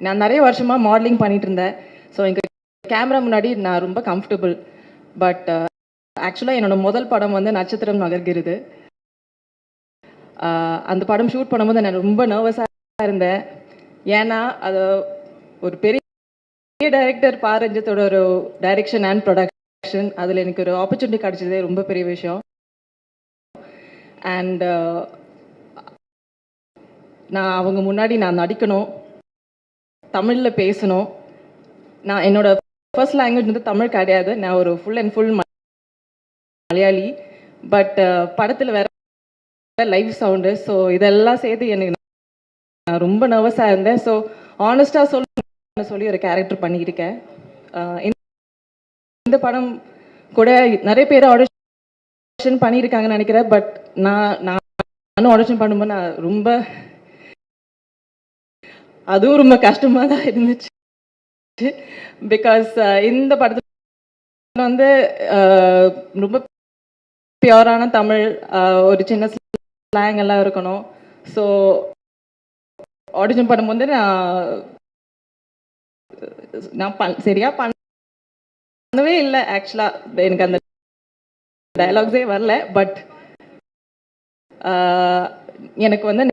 நான் நிறைய வருஷமாக மாடலிங் பண்ணிகிட்டு இருந்தேன் ஸோ எங்கள் கேமரா முன்னாடி நான் ரொம்ப கம்ஃபர்டபுள் பட் ஆக்சுவலாக என்னோடய முதல் படம் வந்து நட்சத்திரம் நகர்கிறது. அந்த படம் ஷூட் பண்ணும்போது நான் ரொம்ப நர்வஸாக இருந்தேன். ஏன்னா அது ஒரு பெரிய டைரக்டர் பாரஞ்சத்தோட ஒரு டைரக்ஷன் அண்ட் ப்ரொடக்ஷன் அதில் எனக்கு ஒரு ஆப்பர்ச்சுனிட்டி கிடச்சதே ரொம்ப பெரிய விஷயம். அண்ட் நான் அவங்க முன்னாடி நான் நடிக்கணும். தமிழில் பேசணும். நான் என்னோட ஃபர்ஸ்ட் லாங்குவேஜ் வந்து தமிழ் கிடையாது. நான் ஒரு full and full Malayali. But படத்தில் வேற லைவ் சவுண்டு ஸோ இதெல்லாம் சேர்த்து எனக்கு நான் ரொம்ப நர்வஸாக இருந்தேன். ஸோ ஆனஸ்டாக சொல்ல சொல்லி ஒரு கேரக்டர் பண்ணியிருக்கேன். இந்த- இந்த படம் கூட நிறைய பேர் ஆடிஷன் பண்ணியிருக்காங்கன்னு நினைக்கிறேன். பட் நான் நான் நானும் ஆடிஷன் பண்ணும்போது நான் ரொம்ப அதுவும் ரொம்ப கஷ்டமாக தான் இருந்துச்சு பிகாஸ் uh, இந்த படத்தில் வந்து uh, ரொம்ப பியூரான தமிழ் uh, ஒரு சின்ன ஸ்லாங் எல்லாம் இருக்கணும். ஸோ ஆடிஷன் பண்ணும்போது நான் நான் பண் சரியா பண்ணவே இல்லை ஆக்சுவலாக எனக்கு அந்த டயலாக்ஸே வரல பட் எனக்கு வந்து